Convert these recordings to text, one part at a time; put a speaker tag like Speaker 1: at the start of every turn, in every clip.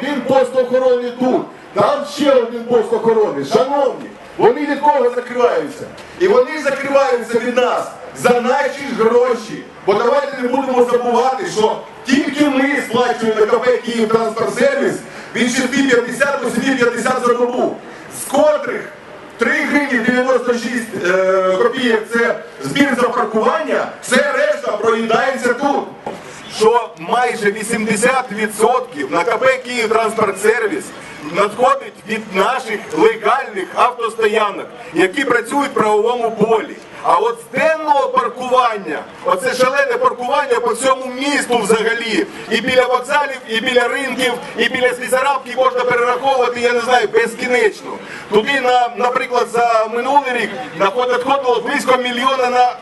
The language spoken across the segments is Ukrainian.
Speaker 1: один пост охорони тут, там ще один пост охорони. Шановні, вони від кого закриваються? І вони закриваються від нас за наші гроші. Бо давайте не будемо забувати, що тільки ми сплачуємо КП Київ Транспортсервіс від 6,50 до 7,50 за добу, з котрих 3 гривні 96 е, копійок це збір за паркування, все решта проїдається тут. Що майже 80% на КП «Київтранспортсервіс» надходить від наших легальних автостоянок, які працюють в правовому полі. А от з денного паркування, оце шалене паркування по всьому місту взагалі, і біля вокзалів, і біля ринків, і біля слізарабки можна перераховувати, я не знаю, безкінечно. Туди, на, наприклад, за минулий рік надходило близько мільйона на,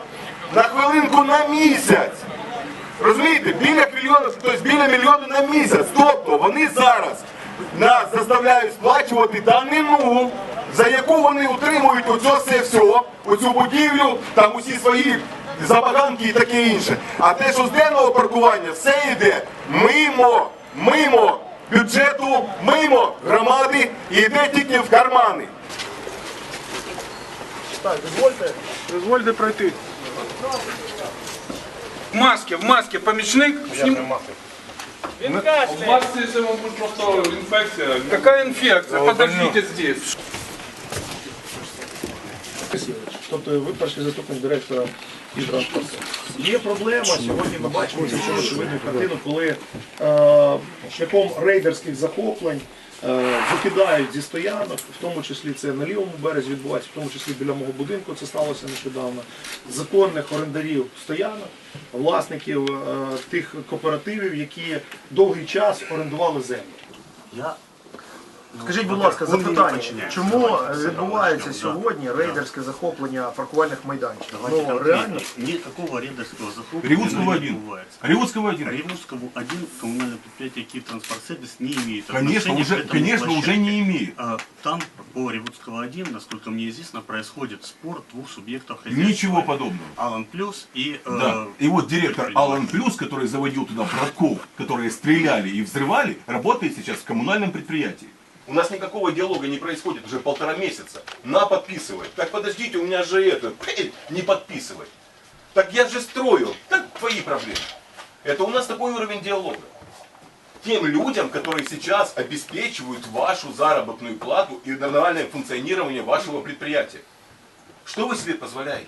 Speaker 1: на хвилинку на місяць. Розумієте, біля мільйона, тобто біля мільйона на місяць. Тобто вони зараз нас заставляють сплачувати данину, за яку вони утримують оце все, все, оцю будівлю, там усі свої забаганки і таке інше. А те, що з денного паркування, все йде мимо, мимо бюджету, мимо громади і йде тільки в кармани.
Speaker 2: Дозвольте пройти. В маске, в маске помічник.
Speaker 3: У вас если вам будет просто инфекция,
Speaker 2: Какая инфекция? Подождите здесь.
Speaker 4: Тобто ви перший заступник директора і транспорту. Є проблема. Сьогодні ми бачимо цю очевидну картину, коли е, шляхом рейдерських захоплень е, викидають зі стоянок, в тому числі це на лівому березі відбувається, в тому числі біля мого будинку, це сталося нещодавно, законних орендарів стоянок, власників е, тих кооперативів, які довгий час орендували землю.
Speaker 5: Я
Speaker 4: Скажіть, будь ласка,
Speaker 5: ви мені
Speaker 4: запитання,
Speaker 5: подчиняєтесь.
Speaker 4: чому
Speaker 5: Давайте,
Speaker 4: відбувається
Speaker 5: да.
Speaker 4: сьогодні рейдерське захоплення паркувальних майданчиків?
Speaker 5: Давайте
Speaker 4: Ну
Speaker 5: конкретно.
Speaker 4: реально
Speaker 5: Никакого рейдерского захопления
Speaker 6: Ревудского
Speaker 5: не
Speaker 6: один.
Speaker 5: бывает.
Speaker 6: Ревудского один.
Speaker 5: Ревудскому один коммунальное предприятие Киевтранспортсервис не имеет
Speaker 6: Конечно,
Speaker 5: отношения
Speaker 6: уже,
Speaker 5: к этому
Speaker 6: конечно, уже
Speaker 5: площадке.
Speaker 6: не имеет.
Speaker 5: А, Там по Ревудского один, насколько мне известно, происходит спор двух субъектов хозяйства.
Speaker 6: Ничего подобного.
Speaker 5: Алан Плюс и... э,
Speaker 6: Да. И вот директор
Speaker 5: предприниматель.
Speaker 6: Алан Плюс, который заводил туда братков, которые стреляли и взрывали, работает сейчас в коммунальном предприятии. У нас никакого диалога не происходит уже полтора месяца. На, подписывай. Так подождите, у меня же это, не подписывай. Так я же строю. Так твои проблемы. Это у нас такой уровень диалога. Тем людям, которые сейчас обеспечивают вашу заработную плату и нормальное функционирование вашего предприятия. Что вы себе позволяете?